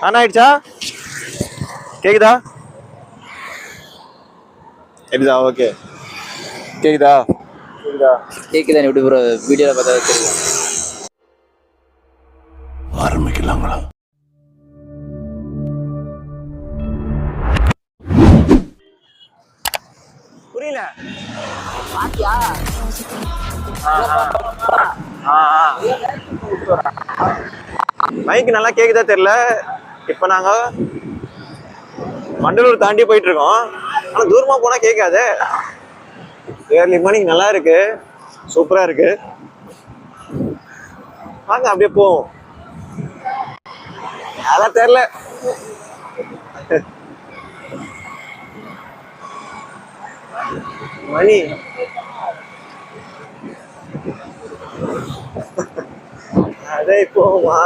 On ஆயிடுச்சா? கேக்குதா? கேக்குதா? ஓகே. கேக்குதா? கேக்குதா? கேக்குதா எப்படி ப்ரோ வீடியோல பார்த்தா தெரியும் ஆரம்பிக்கலாங்களா? புரியல. பாத்தியா? மைக் நல்லா கேக்குதா தெரியல? இப்போ நாங்க மண்டலூர் தாண்டி போயிட்டு இருக்கோம் ஆனா தூரமா போனா கேட்காது. ஏர்லி மார்னிங் நல்லா இருக்கு. சூப்பரா இருக்கு. வாங்க அப்படியே போவோம். அதெல்லாம் தெரியல. மணி. அதே போமா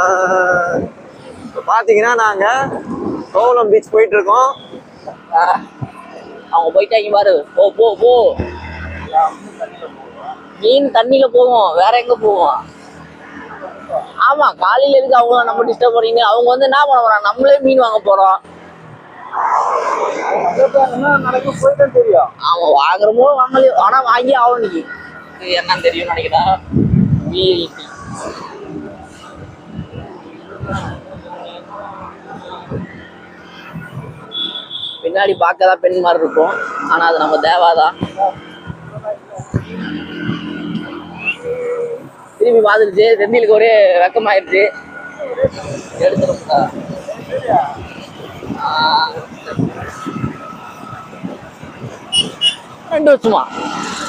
பார்த்தீங்கன்னா நாங்கள் கோவலம் பீச் போயிட்டு இருக்கோம் அவங்க போயிட்டாங்க பாரு. போ போ போ. மீன் தண்ணியில போவோம். வேற எங்க போவோம்? ஆமா காலையில இருக்கு அவங்க நம்ம டிஸ்டர்ப் பண்ணீங்க அவங்க வந்து என்ன பண்ண போறாங்க? நம்மளே மீன் வாங்க போறோம். ஆமா வாங்குறமோ வாங்கலையோ? ஆனா வாங்கி ஆகணும் இன்னைக்கு. என்னன்னு தெரியும் நினைக்கிறேன். பின்னாடி பார்க்க தான் பெண் மாதிரி இருக்கும். ஆனா அது நம்ம தேவாதான் திரும்பி பார்த்துருச்சு செந்திலுக்கு ஒரே வெக்கமாயிருச்சு. எடுத்துருக்கா ரெண்டு வருஷமா?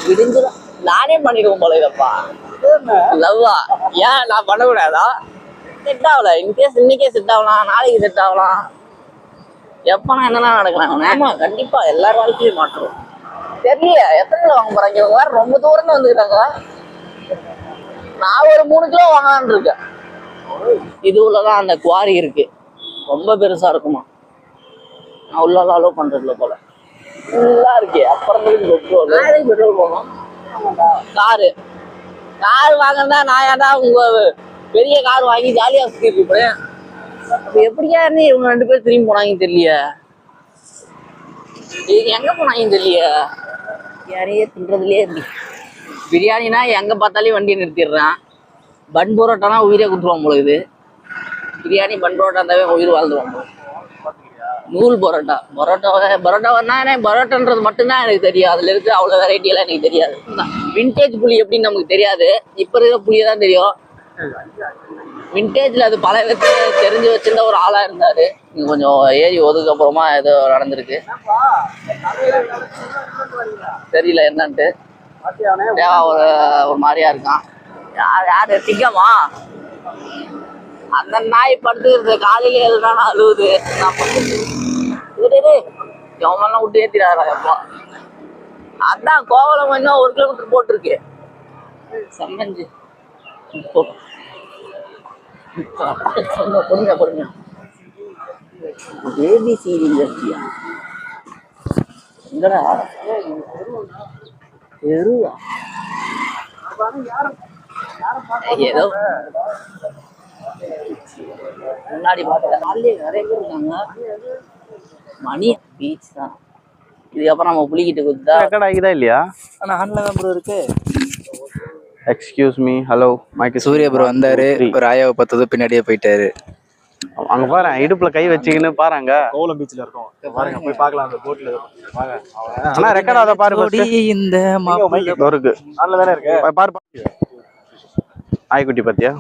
விடிஞ்சிடும் நானே பண்ணிடுவோம் போல இதப்பா. லவ்வா? ஏன் நான் பண்ணக்கூடாதா? செட் ஆகல. இன்கேஸ் இன்னைக்கே செட் ஆகலாம். நாளைக்கு செட் ஆகலாம். எப்பனா என்னெல்லாம் நடக்கலாம் ஆமா கண்டிப்பா. எல்லார் வாழ்க்கையும் மாற்றம் தெரியல. எத்தனை கிலோ வாங்க போறாங்க? இவங்க வேற ரொம்ப தூரம் வந்துக்கிறாங்க நான் ஒரு மூணு கிலோ வாங்கலான்னு இருக்கேன். இது உள்ளதான் அந்த குவாரி இருக்கு. ரொம்ப பெருசா இருக்குமா? நான் உள்ளலாம் அலோவ் பண்றதுல போல. ஃபுல்லா இருக்கு. அப்புறம் பெட்ரோல் பெட்ரோல் போகணும் காரு. கார் வாங்கினா நான் ஏன்டா உங்க பெரிய கார் வாங்கி ஜாலியா சுத்திட்டு இருப்பேன்? அப்ப எப்படியா இருந்து இவங்க ரெண்டு பேரும் திரும்பி போனாங்கன்னு தெரியல இது எங்க போனாங்கன்னு தெரியல யாரையே தின்றதுலயே இருக்கு பிரியாணினா எங்க பார்த்தாலே வண்டியை நிறுத்திடுறான். பன் பரோட்டானா உயிரே குத்துருவான் போல இது. பிரியாணி பன் பரோட்டா இருந்தாவே உயிர் வாழ்ந்துருவான் போல. நூல் பரோட்டா. பரோட்டா பரோட்டானா பரோட்டான்றது மட்டும்தான் எனக்கு தெரியும். அதுல இருக்கு அவ்வளவு வெரைட்டி எல்லாம் எனக்கு தெரியாது. விண்டேஜ் புளி எப்படின்னு நமக்கு தெரியாது. இப்ப இருக்கிற புளியை தான் தெரியும். விண்டேஜ்ல அது பல விதத்தை தெரிஞ்சு வச்சிருந்த ஒரு ஆளா இருந்தாரு. இங்க கொஞ்சம் ஏறி ஒதுக்கு அப்புறமா ஏதோ நடந்திருக்கு. தெரியல என்னன்ட்டு. தேவா ஒரு ஒரு மாதிரியா இருக்கான். யார் யாரு? திங்கம்மா? அந்த நாய் படுத்துக்கிறது காலையில எதுனா அழுவுது. எவமெல்லாம் விட்டு ஏத்திடாரா எப்பா. அதான் கோவலம் இன்னும் ஒரு கிலோமீட்டர் போட்டிருக்கு. சம்மஞ்சு. இப்போ கொடுங்க பொறுங்க ஏபிசி இண்டஸ்ட்ரியா எங்கடா எருவா ஏதோ முன்னாடி பார்த்தா காலையிலே நிறைய பேர் இருக்காங்க மணி பீச் தான் இதுக்கப்புறம் நம்ம புளிக்கிட்டு கொடுத்தா ரெக்கார்ட் ஆகிதா இல்லையா ஆனா ஆன்ல ப்ரோ இருக்கு எக்ஸ்கியூஸ் மீ ஹலோ மைக்கு சூர்யா ப்ரோ வந்தாரு. ஒரு ஆயாவை பார்த்ததும் பின்னாடியே போயிட்டாரு. அங்க பாரு இடுப்புல கை வச்சுக்கின்னு பாருங்க. கோவளம் பீச்ல இருக்கோம். பாருங்க போய் பார்க்கலாம் அந்த போட்ல வாங்க. ஆனா ரெக்கார்ட் ஆகுதா பாரு. இந்த இதோ இருக்கு. நல்ல தானே இருக்கு? பாரு பாரு. நாய்க்குட்டி பாத்தியா?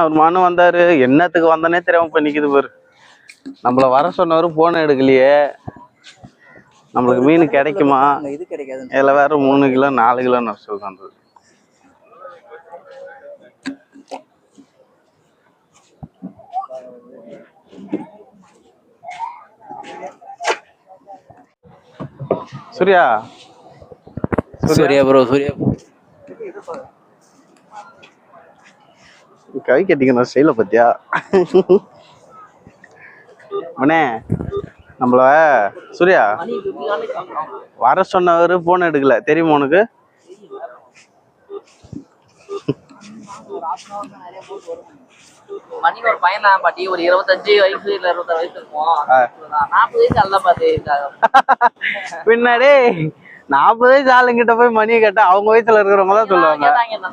அவர் மனு வந்தாரு. என்னத்துக்கு வந்தனே தெரியாம இப்ப நிக்குது பாரு. நம்மள வர சொன்னவரு போன் எடுக்கலையே. நம்மளுக்கு மீன் கிடைக்குமா? இது கிடைக்காது இதுல வேற மூணு கிலோ நாலு கிலோ நஷ்டம் வந்தது. சூர்யா? சூர்யா? ப்ரோ சூர்யா. கை கட்டிக்கணும் ஸ்டைல பத்தியா மனே. நம்மள சூர்யா வர சொன்னவர் போன் எடுக்கல. தெரியுமா உனக்கு? மணி ஒரு பையன் தான் பாட்டி. ஒரு இருபத்தஞ்சு வயசு இல்ல இருபத்தாறு வயசு இருக்கும்? நாற்பது வயசு அல்ல பாத்து பின்னாடி நாற்பது வயசு ஆளுங்கிட்ட போய் மணியை கேட்டா அவங்க வயசுல இருக்கிறவங்க தான் சொல்லுவாங்க.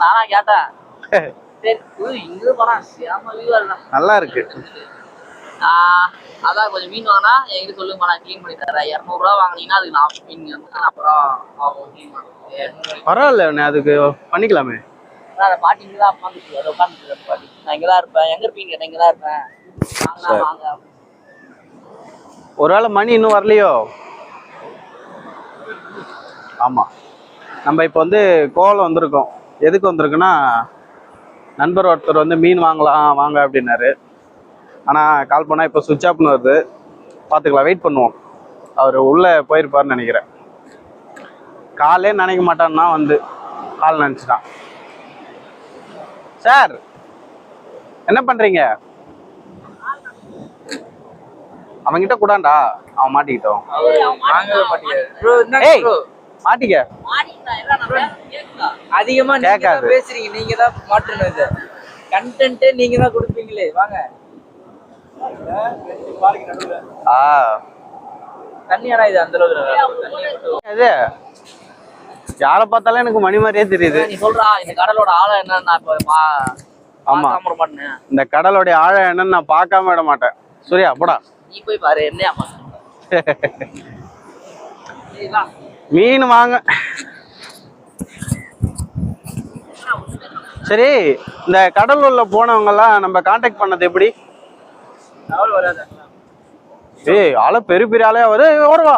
நானா கேட்டேன். நல்லா இருக்கு. அதான் கொஞ்சம் மீன் வாங்கினா என்கிட்ட சொல்லுங்க நான் க்ளீன் பண்ணி தரேன். இரநூறுவா வாங்கினீங்கன்னா அதுக்கு நான் மீன் வந்து அப்புறம் அவங்க க்ளீன் பண்ணுவேன் பரவாயில்ல அதுக்கு பண்ணிக்கலாமே. அந்த பாட்டி இங்கே தான் உட்காந்துருக்கு பாட்டி. நான் இங்கே தான் இருப்பேன். எங்க இருப்பீங்க கேட்டேன் இங்கே தான் இருப்பேன். வாங்க வாங்க ஒருவேளை மணி இன்னும் வரலையோ? ஆமா. நம்ம இப்போ வந்து கோலம் வந்திருக்கோம். எதுக்கு வந்திருக்குன்னா நண்பர் ஒருத்தர் வந்து மீன் வாங்கலாம் வாங்க அப்படின்னாரு. ஆனால் கால் பண்ணால் இப்போ சுவிட்ச் ஆஃப்னு வருது. பார்த்துக்கலாம் வெயிட் பண்ணுவோம். அவர் உள்ளே போயிருப்பாருன்னு நினைக்கிறேன். காலே நினைக்க மாட்டான்னா வந்து கால் நினச்சிட்டான். சார் என்ன பண்ணுறீங்க அவன்கிட்ட கூடாண்டா? அவன் மாட்டிக்கிட்டோம். ஏய் மாட்டிக்க. அதிகமா கேட்காது. பேசுறீங்க. நீங்க தான் மாட்டணும் இதை. கண்டென்ட்டே நீங்க தான் கொடுப்பீங்களே. வாங்க. ஆ. தண்ணி ஆனா இது அந்த அளவுக்கு யாரை பார்த்தாலும் எனக்கு மணி மாதிரியே தெரியுது. நீ சொல்றா இந்த கடலோட ஆழம் என்னன்னு நான் இப்போ ஆமா. இந்த கடலோடைய ஆழம் என்னன்னு நான் பார்க்காம விட மாட்டேன். சூர்யா போடா. நீ போய் பாரு சரிங்களா மீன் வாங்க. சரி இந்த கடலூர்ல போனவங்க எல்லாம் நம்ம காண்டாக்ட் பண்ணது எப்படி? ஏய் ஆள பெரிய பெரிய ஆளே வரு ஓடுவா.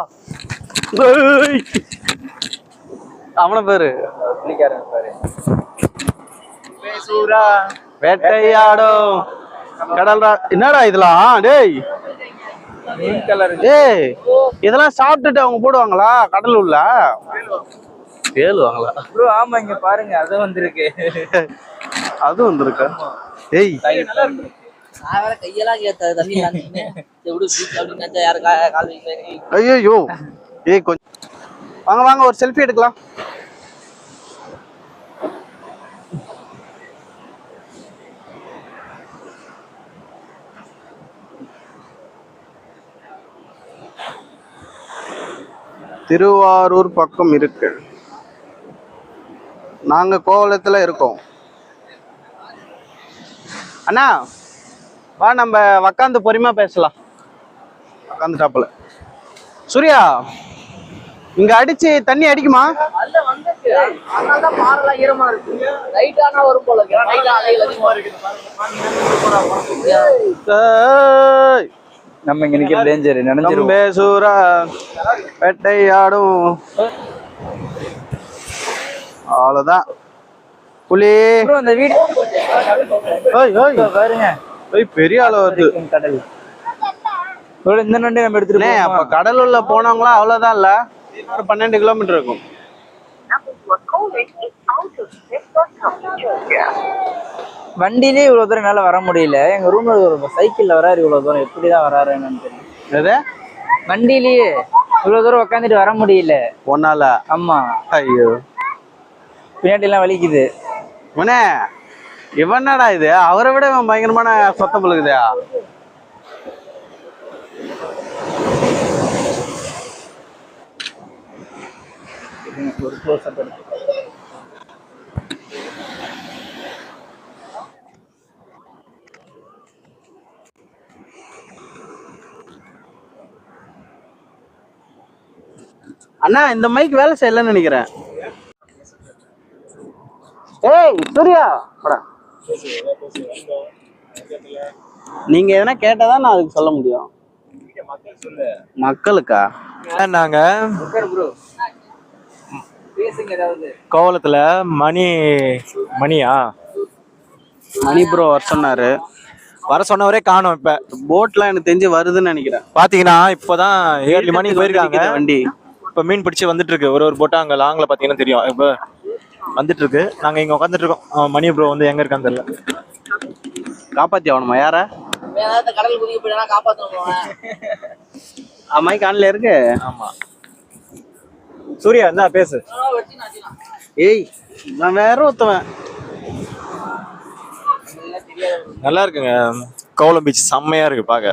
அவன பேரு. வேட்டையாடும். கடல் ரா- என்னடா இதெல்லாம்? டேய். ஏய் இதெல்லாம் சாப்பிட்டுட்டு அவங்க போடுவாங்களா? ப்ரோ ஆமா இங்க பாருங்க. அது வந்திருக்கு. அது வந்திருக்கா? ஏய் கையெல்லாம் அப்படின்னு நினைச்சா யாரு கால் வைக்க ஐயோ ஏய் கொஞ்சம் வாங்க வாங்க ஒரு செல்ஃபி எடுக்கலாம். திருவாரூர் பக்கம் இருக்கு. நாங்க கோவலத்துல இருக்கோம். அண்ணா வா நம்ம உக்காந்து பொறுமையா பேசலாம். உக்காந்துட்டாப்புல. சூர்யா இங்க அடிச்சு தண்ணி அடிக்குமா? நம்ம இங்க நிக்கிற டேஞ்சர் நினைஞ்சிரும். கம்பே சூரா வேட்டையாடும். அவ்வளவுதான். புலி. அந்த வீடு பாருங்க. பெரிய ஆளு வருது. கடல். இந்த நண்டு நம்ம எடுத்துட்டு அப்ப போவோமா? கடலூர்ல போனவங்களா அவ்வளவுதான் இல்ல. ஒரு பன்னெண்டு கிலோமீட்டர் இருக்கும். வண்டியிலே இவ்வளவு தூரம் என்னால வர முடியல. எங்க ரூம்ல ஒரு சைக்கிள்ல வராரு இவ்வளவு தூரம். எப்படிதான் வராரு என்னன்னு தெரியல. எது? வண்டியிலேயே இவ்வளவு தூரம் உட்காந்துட்டு வர முடியல. ஒன்னால? ஆமா. ஐயோ. பின்னாடி எல்லாம் வலிக்குது. இவனே இவனடா இது? அவரை விட இவன் பயங்கரமான சத்தம் பழுகுதா. அண்ணா இந்த மைக் வேலை செய்யலன்னு நினைக்கிறேன். ஏய் சூர்யா படம் நீங்க எதனா கேட்டாதான் நான் அதுக்கு சொல்ல முடியும். மக்களுக்கா? நாங்க கோவலத்துல மணி மணியா? மணி ப்ரோ வர சொன்னாரு. வர சொன்னவரே காணோம் இப்ப. போட்லாம் எனக்கு தெரிஞ்சு வருதுன்னு நினைக்கிறேன். பாத்தீங்கன்னா இப்பதான் ஏழு மணிக்கு போயிருக்காங்க. வண்டி. இப்ப மீன் பிடிச்சு வந்துட்டு இருக்கு. ஒரு ஒரு போட்டா அங்க லாங்ல பாத்தீங்கன்னா தெரியும். இப்ப வந்துட்டு இருக்கு நாங்க இங்க உட்காந்துட்டு இருக்கோம் மணி ப்ரோ வந்து எங்க இருக்கான்னு தெரியல. காப்பாத்தி ஆகணுமா யார? கடல் குதிக்க மைக் ஆன்ல இருக்கு. ஆமா. சூர்யா என்ன பேசு. ஏய் நான் வேற ஒருத்தவன். நல்லா இருக்குங்க. கோவலம் பீச் செம்மையா இருக்கு பாக்க.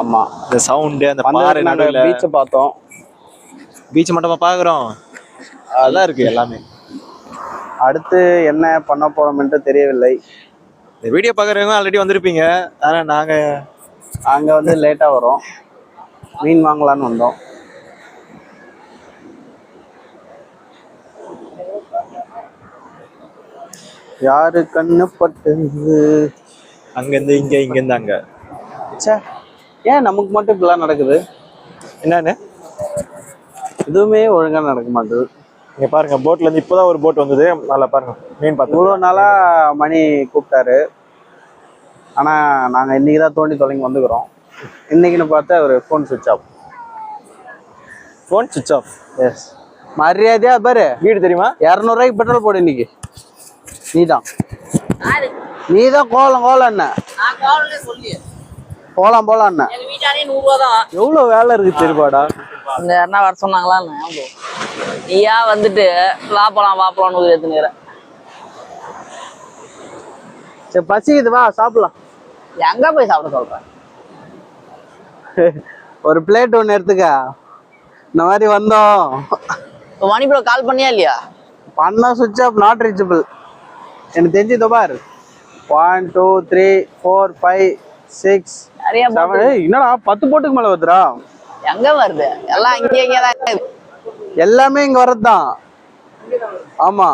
ஆமா. இந்த சவுண்டு அந்த பாறை நடுவில். பீச்சை பார்த்தோம். பீச் மட்டுமா பாக்குறோம். நல்லா இருக்கு எல்லாமே. அடுத்து என்ன பண்ண போறோம்ன்ட்டு தெரியவில்லை. இந்த வீடியோ பாக்குறவங்க ஆல்ரெடி வந்திருப்பீங்க. ஆனா நாங்க அங்க வந்து லேட்டா வரும். மீன் வாங்கலாம்னு வந்தோம். யாரு கண்ணு பட்டுது? அங்க இருந்து இங்க இங்க இருந்து அங்க. ச்சே ஏன் நமக்கு மட்டும் இப்படிலாம் நடக்குது? என்னன்னு? எதுவுமே ஒழுங்கா நடக்க மாட்டேது. இங்க பாருங்க போட்ல இருந்து இப்போதான் ஒரு போட் வந்தது. நல்லா பாருங்க மீன் பார்த்து இவ்வளோ நாளா மணி கூப்பிட்டாரு. ஆனா நாங்க இன்னைக்கு தான் தோண்டி தொலைங்கி வந்துக்கிறோம். இன்னைக்குன்னு பார்த்தா ஒரு ஃபோன் சுவிட்ச் off phone switch off yes மரியாதையா பாரு. வீடு தெரியுமா? இரநூறுவாய்க்கு பெட்ரோல் போடு இன்னைக்கு. நீதான். யாரு? நீதான் கோலம் கோலம் என்ன? என்ன நூறுரூவா தான் எவ்வளவு வேலை இருக்கு தெரியுமாடா? இந்த யாருன்னா வர சொன்னாங்களா என்ன? நீயா வந்துட்டு வா போலாம் வா போலாம்னு ஏத்துனுற சரி பசிக்குது வா சாப்பிடலாம். எங்க போய் சாப்பிட சொல்றேன் ஒரு பிளேட் ஒன்று எடுத்துக்க. இந்த மாதிரி வந்தோம். மணி ப்ரோ கால் பண்ணியா இல்லையா? பண்ணா சுவிட்ச் ஆஃப் நாட் ரீச்சபிள் எனக்கு தெரிஞ்சு பாரு. One two three four five six நிறைய என்னடா பத்து போட்டுக்கு மேலே வருதுடா? எங்க வருது? எல்லாம் இங்கே இங்கே தான் இருக்குது. எல்லாமே இங்க வர்றதுதான். ஆமா.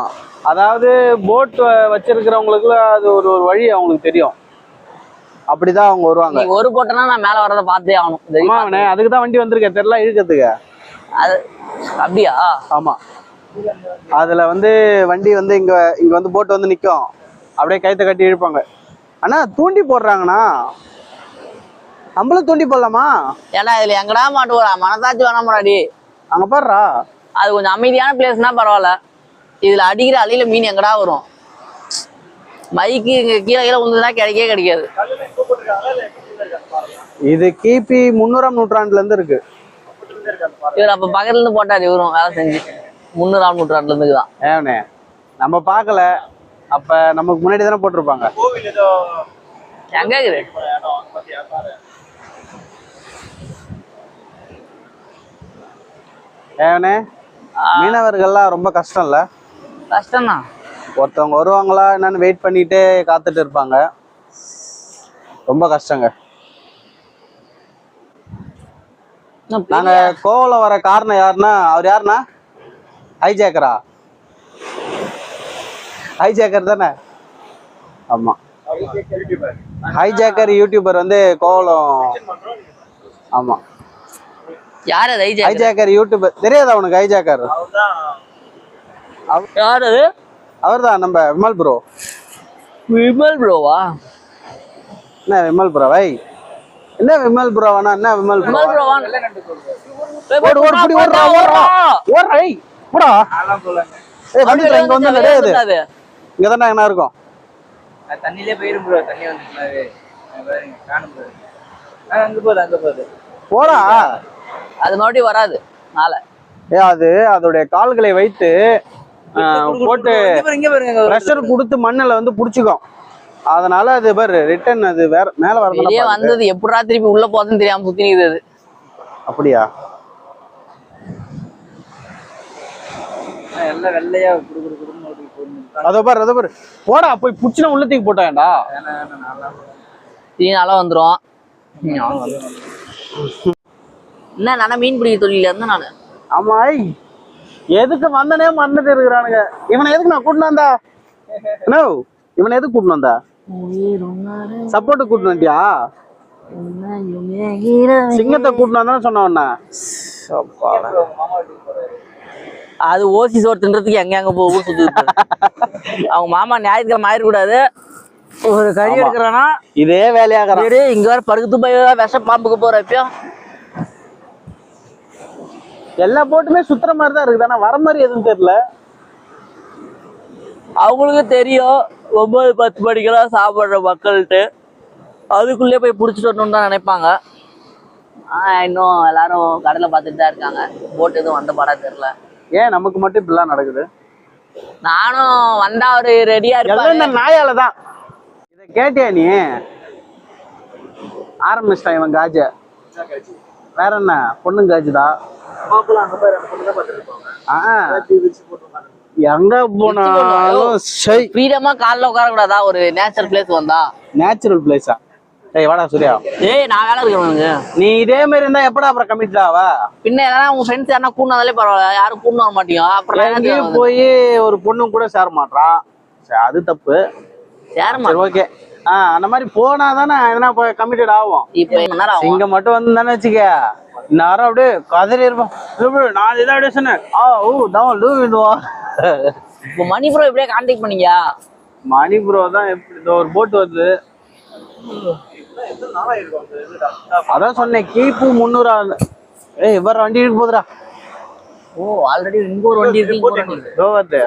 அதாவது போட் வச்சிருக்கிறவங்களுக்கு அது ஒரு ஒரு வழி அவங்களுக்கு தெரியும். அப்படிதான் அவங்க வருவாங்க. ஒரு போட்டனா நான் மேல வரத பார்த்தே ஆகணும். அதுக்கு தான் வண்டி வந்திருக்கேன் தெரியல இழுக்கிறதுக்கு. அது அப்படியா? ஆமா. அதுல வந்து வண்டி வந்து இங்க இங்க வந்து போட் வந்து நிக்கும். அப்படியே கைத்த கட்டி இழுப்பாங்க. அண்ணா தூண்டி போடுறாங்கண்ணா. நம்மளும் தூண்டி போடலாமா? ஏன்னா இதுல எங்கடா மாட்டு வரா மனசாட்சி வேணாமடாடி அங்க பாடுறா அது கொஞ்சம் அமைதியான பிளேஸ்னா பரவாயில்ல. இதுல அடிக்கிற அலையில மீன் எங்கடா வரும்? மைக்கு இங்க கீழே கீழே விழுந்ததுன்னா கிடைக்கவே கிடைக்காது. இது கிபி முன்னூறாம் நூற்றாண்டுல இருந்து இருக்கு. இவர் அப்ப பக்கத்துல இருந்து போட்டாரு இவரும் வேலை செஞ்சு. முன்னூறாம் நூற்றாண்டுல இருந்து தான் நம்ம பார்க்கல. அப்ப நமக்கு முன்னாடி தானே போட்டிருப்பாங்க. எங்க இருக்குது ஏவனே மீனவர்கள்லாம் ரொம்ப கஷ்டம் இல்ல கஷ்டம் தான் ஒருத்தவங்க வருவாங்களா என்னன்னு வெயிட் பண்ணிட்டே காத்துட்டு இருப்பாங்க. ரொம்ப கஷ்டங்க. நாங்க கோவலம் வர காரணம் யாருன்னா அவர் யாருன்னா? ஹைஜேக்கரா ஹைஜேக்கர் தானே? ஆமா. ஹைஜேக்கர் யூடியூபர் வந்து கோவலம். ஆமா. யார் அது ஐஜா ஹைஜேக்கர் யூடியூபர் தெரியாதா உனக்கு ஹைஜேக்கர்? யார் அது? அவர்தான் நம்ம விமல் ப்ரோ விமல் ப்ரோவா என்ன விமல் ப்ரோ வை? என்ன விமல் ப்ரோ வேணா என்ன விமல் ப்ரோ விமல் ப்ரோவா ஓடு ஓடு புடி ஓடுறா ஓடுறா. ஓடுறா ஏய் போடா. ஏய் வந்துடுறா இங்க வந்து கிடையாது. இங்க தானே என்ன இருக்கும். தண்ணியிலே போயிரும் ப்ரோ தண்ணி வந்து காணும் ப்ரோ அங்க போகுது அங்க போகுது. போடா. அது மறுபடியும் வராது நாளை ஏ அது அதோடைய கால்களை வைத்து போட்டு ப்ரெஷர் கொடுத்து மண்ணில் வந்து புடிச்சுக்கும். அதனால அது பாரு ரிட்டர்ன் அது வேற மேல வெளியே வரதுல வந்தது எப்படா திருப்பி உள்ள போதுன்னு தெரியாம சுத்தி நிக்குது அது. அப்படியா? எல்லாம் வெள்ளையா அதோ பாரு அதோ பாரு. போடா போய் புடிச்சுனா உள்ளத்துக்கு போட்டான்டா தீனால வந்துரும். என்ன நானே மீன் பிடிக்க தொழில இருந்து நானு? ஆமா ஐய், எதுக்கு வந்தனே மறந்துட்டு இருக்கிறானுங்க இவனை எதுக்கு நான் கூட்டினு வந்தா? என்ன இவனை எதுக்கு கூட்டினு வந்தா? சப்போர்ட் கூட்டினு வந்தியா? சிங்கத்தை கூட்டினு வந்தானே அது ஓசி சோறு தின்றதுக்கு எங்க எங்க போகும் சுத்து அவங்க மாமா ஞாயிற்றுக்கிழமை ஆயிடக்கூடாது ஒரு கறி. எடுக்கிறானா? இதே வேலையாகிறான் இங்க வேற படுக்கத்து போய் விஷ பாம்புக்கு போற எப்பயும் எல்லா போட்டுமே சுத்துற மாதிரி தான் இருக்குது. ஆனா வர மாதிரி எதுவும் தெரியல. அவங்களுக்கு தெரியும். ஒன்பது பத்து மணிக்கெல்லாம் சாப்பிட்ற மக்கள்கிட்ட. அதுக்குள்ளே போய் பிடிச்சிட்டு வரணும்னு தான் நினைப்பாங்க. இன்னும் எல்லாரும் கடலை பார்த்துட்டு தான் இருக்காங்க. போட் எதுவும் வந்த பாடா தெரியல. ஏன்? நமக்கு மட்டும் இப்படிலாம் நடக்குது. நானும் வந்தா அவரு ரெடியா இருப்பாரு இந்த நாயால தான் இதை கேட்டியா நீ? ஆரம்பிச்சிட்டான் இவன் காஜ. வேற என்ன? பொண்ணு காஜுதா எங்க போனாலும் சை ஃப்ரீடமா காலைல உட்கார கூடாதா ஒரு நேச்சர் பிளேஸ் வந்தா. நேச்சுரல் பிளேஸா ஏய் வாடா சூர்யா. ஏய் நான் வேலை இருக்கேன் நீ இதே மாதிரி இருந்தா எப்படா அப்புறம் கமிட் ஆவ? பின்ன எதனா உங்க ஃப்ரெண்ட்ஸ் யாரா கூண்டாலே பரவாயில்ல. யாரும் கூண்டு வர மாட்டீங்க அப்புறம்? போய் ஒரு பொண்ணு கூட சேர மாட்டான் சரி அது தப்பு. சேர சரி ஓகே அந்த மாதிரி போனா தானே எதனா கமிட்டட் ஆகும் இப்ப இங்க மட்டும் வந்து வச்சுக்க நேரம் அப்படியே கதறி இருப்போம். இப்படி நான் இதை அப்படியே சொன்னேன் ஆ ஊ தான் லூ இதுவா? இப்போ மணி ப்ரோ எப்படியா கான்டாக்ட் பண்ணீங்க? மணி ப்ரோ தான் எப்படி ஒரு போட் வருது. அதான் சொன்னேன் கீப்பு முந்நூறு. ஏய் வர வண்டி இருக்கு போதுடா. ஓ ஆல்ரெடி இங்க ஒரு வண்டி இருக்கு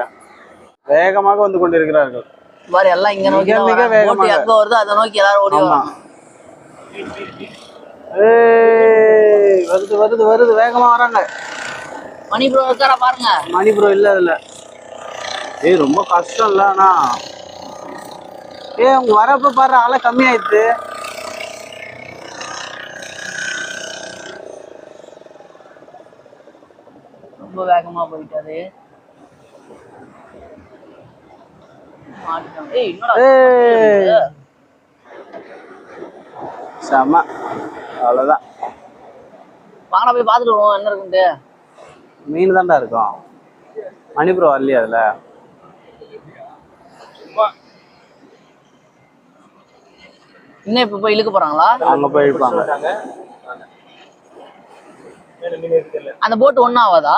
வேகமாக வந்து கொண்டிருக்கிறார்கள். பாரு எல்லாம் இங்க நோக்கி மிக. வேகமாக. எங்க வருதோ அதை நோக்கி எல்லாரும் ஓடி வராங்க. ஏய் வருது வருது வருது வேகமா வராங்க. மணி ப்ரோ இருக்காரா பாருங்க. மணி ப்ரோ இல்ல அதுல. ஏய் ரொம்ப கஷ்டம் இல்ல ஆனா. ஏய் அவங்க வரப்ப பாரு ஆளை கம்மியாயிடுச்சு ரொம்ப வேகமா போயிட்டாரு மாட்டிட்டாங்க. ஏய் என்னடா ஏய் செம. அவ்வளவுதான். வாங்க போய் பார்த்துட்டு வருவோம். என்ன இருக்குன்ட்டு? மீன் தான்டா இருக்கும். மணி ப்ரோ வரலையா அதுல? இன்னும் இப்ப போய் இழுக்க போறாங்களா? அங்க போய் இருப்பாங்க அந்த போட் ஒன்னும் ஆகாதா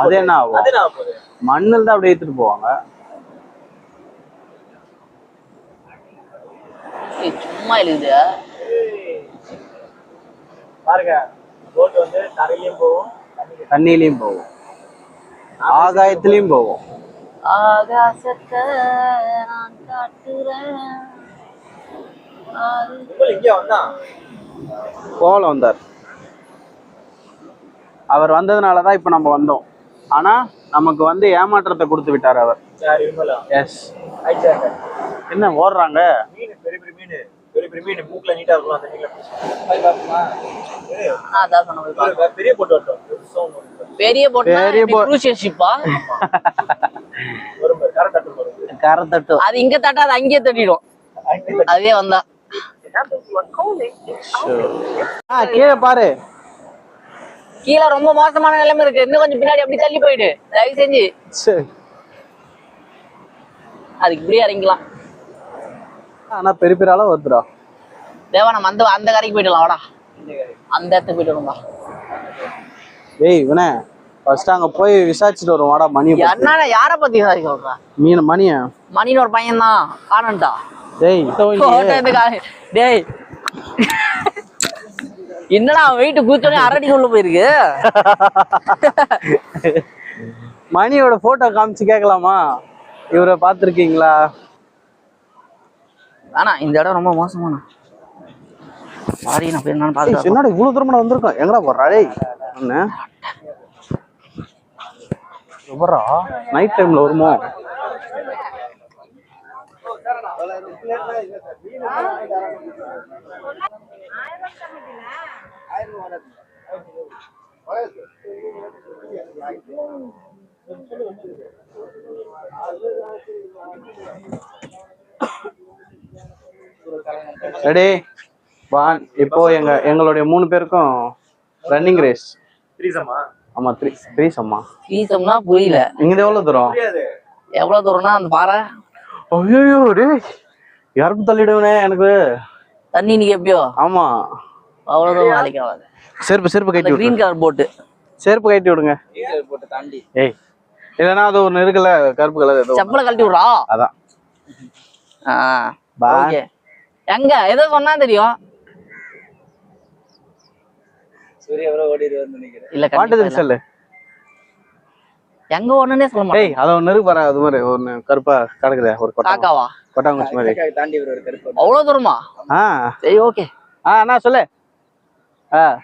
அது என்ன ஆகும்? மண்ணில் தான் அப்படியே ஏத்துட்டு போவாங்க. ஏய், சும்மா இழுக்குது பாருங்க போட் வந்து தரையிலயும் போகும் தண்ணியிலயும் போகும். ஆகாயத்திலயும் போகும். ஆகாசத்தை நான் காட்டுறேன். கோலம் வந்தார். அவர் வந்ததுனால தான் இப்போ நம்ம வந்தோம். ஆனா நமக்கு வந்து ஏமாற்றத்தை கொடுத்து விட்டார் அவர். எஸ் என்ன ஓடுறாங்க? மீன் பெரிய பெரிய மீன் பெரிய பெரிய மீன் மூக்குல நீட்டா இருக்கும் அந்த மீன்ல. பெரிய போட்டு வரட்டும். பெரிய போட்னா பெரிய. க்ரூசியஸ் ஷிப்பா கரை தட்டு வரும் கரை தட்டு. அது இங்க தட்டா அது அங்கேயே தட்டிடும். அதே வந்தா. ஆ கீழே பாரு. கீழே ரொம்ப மோசமான நிலைமை இருக்கு. இன்னும் கொஞ்சம் பின்னாடி அப்படி தள்ளி போயிடு. தயவு செஞ்சு. சரி. அதுக்கு இப்படியே இறங்கிக்கலாம் ஆனா பெரிய பெரிய அளவு வருதுடா. தேவா நம்ம அந்த அந்த கரைக்கு போயிடலாம் வாடா. அந்த இடத்துக்கு போயிட்டு வரும்பா ஏய் இவனே ஃபர்ஸ்ட் அங்க போய் விசாரிச்சுட்டு வரும் வாடா மணியை பத்தி. என்ன யார பத்தி விசாரிக்க சொல்ற? மீன் மணிய. மணின்னு ஒரு பையன் தான் காணன்ட்டா டேய். டேய். என்னடா வெயிட் கூச்சோடனே அரடிக்கு உள்ள போயிருக்கு. மணியோட போட்டோ காமிச்சு கேட்கலாமா? இவரை பார்த்துருக்கீங்களா? வேணாம் இந்த இடம் ரொம்ப மோசமான சாரி நான் போய் என்னன்னு பாத்துக்கிறேன் என்னடா இவ்வளவு தூரம் வந்திருக்கோம் எங்கடா போறா? டேய் என்ன எவரா நைட் டைம்ல வருமோ? ரெடி வான் இப்போ எங்க எங்களுடைய மூணு பேருக்கும் ரன்னிங் ரேஸ் ஆமா த்ரீ த்ரீஸ் அம்மா ஃபீஸம்னா புரியல. இங்க எவ்வளவு தூரம்? எவ்வளவு தூரம்னா அந்த பாறை? ஐயோ டேய். யாருக்கும் தள்ளிடுவனே எனக்கு? தண்ணி இன்னைக்கு எப்படியோ? ஆமா. அவ்வளவு தூரம் நாளைக்கு ஆகாது செருப்பு செருப்பு கட்டி கிரீன் கலர் போட்டு செருப்பு கட்டி விடுங்க. போட்டு தாண்டி. ஏய் இல்லைன்னா அது ஒண்ணு இருக்குல்ல கருப்பு கலர் ஏதோ செப்பலை கழட்டி விடுறா? அதான். ஆ. ஓகே எங்க? எதோ சொன்னா தெரியும். இல்ல இல்ல. சொல்லு. எங்க ஒண்ணுனே சொல்ல மாட்டேன். ஏய் அத ஒண்ணு இருக்கு பாரு அது மாதிரி ஒண்ணு கருப்பா கிடக்குதே ஒரு காக்காவா? கொட்டாங்குச்சி மாதிரி. அவ்வளவு தூரமா? ஆ. சரி ஓகே. ஆ அண்ணா சொல்லு. ஆ.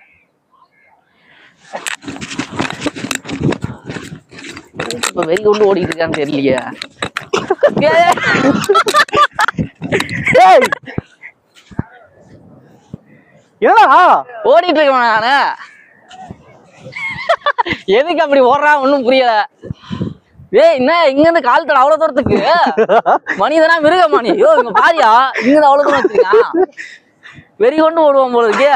இப்ப வெறி கொண்டு ஓடிட்டு இருக்கான்னு தெரியலையே. ஏய். என்னடா? ஓடிட்டு இருக்கேன் நானு. எதுக்கு அப்படி ஓடுறான் ஒன்றும் புரியல. ஏய் என்ன? இங்க இருந்து கால் தட அவ்வளவு தூரத்துக்கு. மனிதனா மிருகமா நீ? ஐயோ இங்க பாரியா. இங்க இருந்து அவ்வளவு தூரம் வச்சிருக்கான் வெறி கொண்டு ஓடுவான் போல இருக்கே.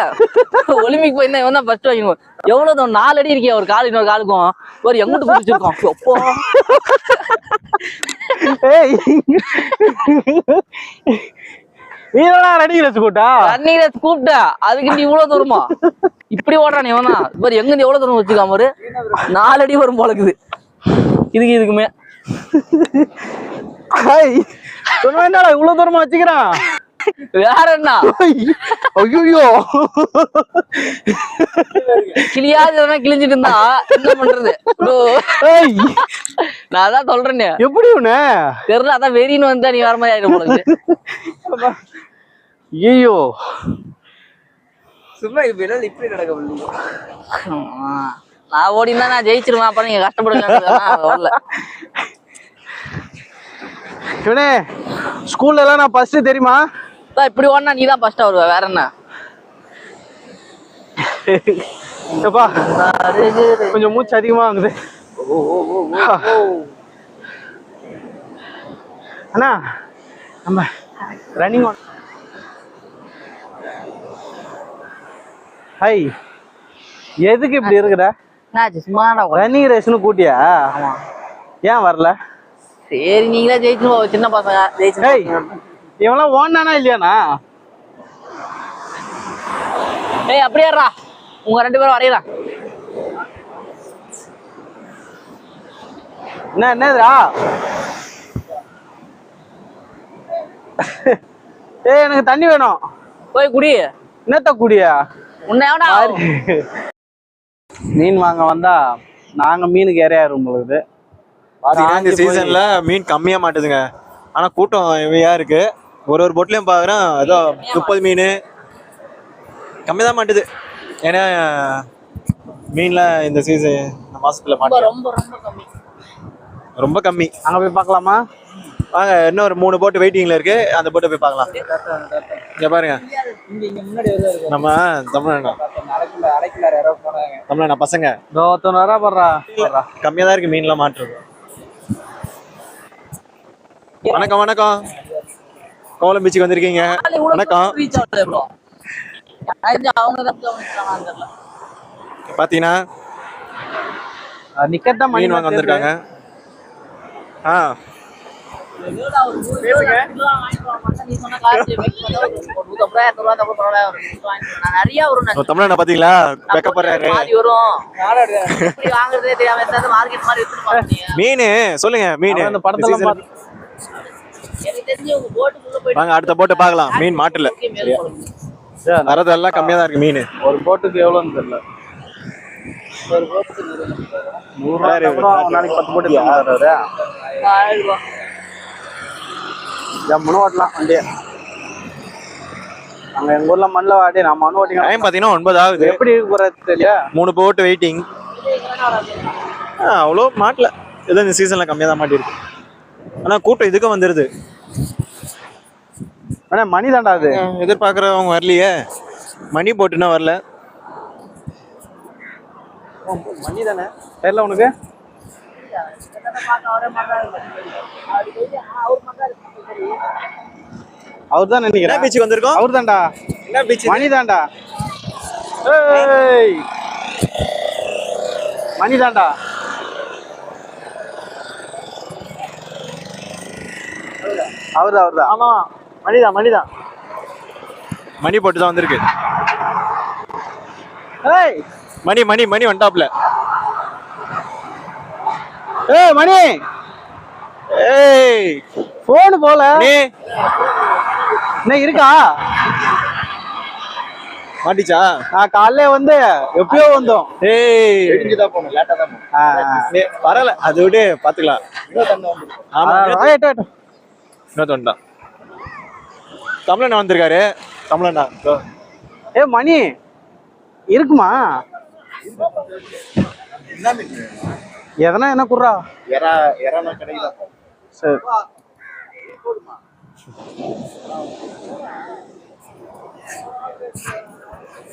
ஒலிம்பிக் போய் இவன் தான் ஃபர்ஸ்ட் வைக்கணும் எவ்வளவு நாலு அடி இருக்கே ஒரு கால் இன்னொரு காலுக்கும். ஒரு எங்கிட்டு பிடிச்சிருக்கோம் எப்போ? ஏய் நீ என்னடா ரெடி ரேஸ் கூப்பிட்ட. அதுக்கு நீ இவ்வளவு தூரமா? இப்படி ஓடுறான் இவன் தான். எங்க இருந்து எவ்வளவு தூரம் வச்சுக்காம பாரு நாலு அடி வரும் போல இருக்குது. இதுக்கு இதுக்குமே. என்னடா இவ்வளவு தூரமா வச்சுக்கிறான்? வேற என்ன ஐயோ. கிளியாது கிழிஞ்சிட்டு இருந்தா என்ன பண்றது? நான் அதான் சொல்றேனே எப்படி உன தெரியல அதான் வெறின்னு வந்தா நீ வர மாதிரி ஆயிடும் இருக்குது. ஐயோ சும்மா இப்ப என்ன இப்படி நடக்க முடியும். நான் ஓடினா நான் ஜெயிச்சிருவேன் அப்புறம் நீங்க கஷ்டப்படுங்க வரல. இவனே ஸ்கூல்ல எல்லாம் நான் ஃபர்ஸ்ட் தெரியுமா? இப்படி ஓடினா நீ தான் ஃபர்ஸ்ட் வருவ வேற என்ன? எப்பா கொஞ்சம் மூச்சு அதிகமா வாங்குது அண்ணா நம்ம ரன்னிங் ஹை எதுக்கு இப்படி இருக்குற? சும்மா ரன்னிங் ரேஸ்னு கூட்டியா? ஏன் வரல? சரி நீங்களே ஜெயிச்சிருவோம் சின்ன பசங்க. ஜெயிச்சு இவன்லாம் ஓடினானா இல்லையாண்ணா? ஏய் அப்படியே இருடா. உங்க ரெண்டு பேரும் வரையறா. என்ன என்னதுடா? ஏய் எனக்கு தண்ணி வேணும். போய் குடி. என்னத்த குடியா? உன்னை எவனா மீன் வாங்க வந்தா நாங்க மீனுக்கு இறையாரு உங்களுக்கு. இந்த சீசன்ல மீன் கம்மியா மாட்டுதுங்க. ஆனா கூட்டம் ஹெவியா இருக்கு. ஒரு ஒரு பொட்லயும் பாக்குறேன் ஏதோ முப்பது மீன். கம்மி தான் மாட்டுது. ஏன்னா மீன்ல இந்த சீசன் இந்த மாசத்துல ரொம்ப மாட்டு ரொம்ப ரொம்ப கம்மி. ரொம்ப கம்மி. அங்க போய் பார்க்கலாமா? வாங்க இன்னும் ஒரு மூணு போட்டு வெயிட்டிங்ல இருக்கு. அந்த போட்டை போய் பார்க்கலாம். இங்க பாருங்க இங்க இங்க முன்னாடி வருவாரு நம்ம தமிழ்நாடு. தமிழ்நாடு பசங்க. இதோ வரா போடுறா கம்மியா தான் இருக்கு மீன்லாம் மாட்டுறது. வணக்கம் வணக்கம். கோலம் பீச்சுக்கு வந்திருக்கீங்க. வணக்கம். பாத்தீங்கன்னா நிக்கத்தான் மீன் வாங்க வந்திருக்காங்க. ஆ. தமிழ்நாடு பாத்தீங்களா? எடுத்துட்டு பாருங்க மீன் சொல்லுங்க மீன் அவன் அந்த படத்துல இந்த season- பார்த்து- எனக்கு தெரிஞ்சு உங்க போட்டுக்குள்ள போயிட்டு வாங்க அடுத்த போட்டு பார்க்கலாம். மீன் மாட்டுல. மேல் போடுங்க. ஏய், வரதெல்லாம் கம்மியா தான் இருக்கு மீன். ஒரு போட்டுக்கு எவ்வளவுன்னு தெரியல. ஒரு நாளைக்கு பத்து போட்டு. ஜம்முன்னு ஓட்டலாம் வண்டியை. அங்க எங்க ஊர்ல மண்ணில் வாடி நான் மண் ஓட்டிங்க டைம் பாத்தீங்கன்னா ஒன்பது ஆகுது. எப்படி இருக்கு போறது தெரியல. மூணு போட்டு வெயிட்டிங் அவ்வளோ மாட்டல. ஏதோ இந்த சீசன்ல கம்மியா தான் மாட்டிருக்கு ஆனா கூட்டம் இதுக்கும் வந்துருது. ஆனா மணி தாண்டா அது. எதிர்பார்க்கறவங்க வரலையே. மணி போட்டுன்னா வரல. மணி தானே? தெரியல உனக்கு? அவர் தான் நினைக்கிறேன். பீச்சுக்கு வந்திருக்கோம்? அவர் தான்டா. என்ன பீச் மணி தான்டா. ஏய். மணி தான்டா. அவர்தான் அவர்தான். ஆமா மணிதான் மணிதான். மணி போட்டு தான் வந்திருக்கு. ஏய்! மணி மணி மணி வந்துட்டாப்ல ஏய் மணி! ஏய்! போன் போல. மணி! என்ன இருக்கா? மாட்டிச்சா? நான் காலையில வந்து எப்பயோ வந்தோம். ஏய்! இடிஞ்சுதான் போகணும் லேட்டா தான் ஏய், பரவாயில்ல அது விட்டு பாத்துக்கலாம். ஆமா. தான். தமிழண்ணா வந்திருக்காரு. தமிழண்ணா. ஏய் மணி இருக்குமா? எதனா என்ன கிடைக்குதா சரி.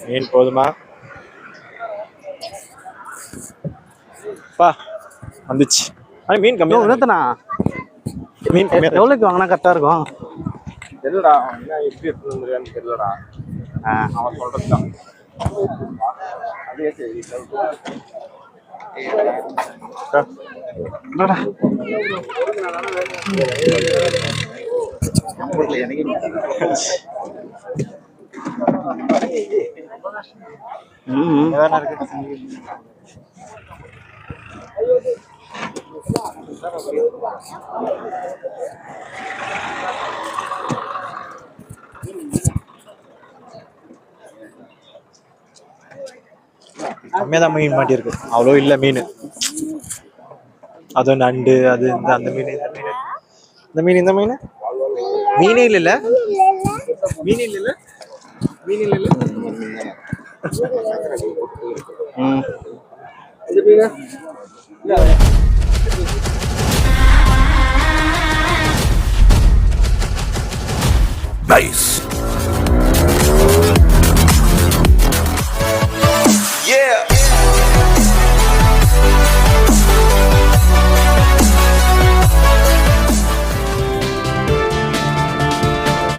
மீன் போதுமா? பா வந்துச்சு. மீன் கம்மி நிறுத்தனா மீன் தான் எவ்வளோக்கு வாங்கினா கரெக்டாக இருக்கும்? தெரியலடா என்ன எப்படி எடுத்துன்னு தெரியலடா. அவன் சொல்றதுதான் அதே சரி என்னடா? ம் தான் மீன் மாட்டியிருக்கு. அவ்வளோ இல்லை மீன். அது நண்டு அது இந்த அந்த மீன் இந்த மீன். இந்த மீன் இந்த மீன்? மீனே இல்லைல்ல? மீன் இல்லைல்ல? மீன் இல்லைல்ல? ம். Nice. Yeah.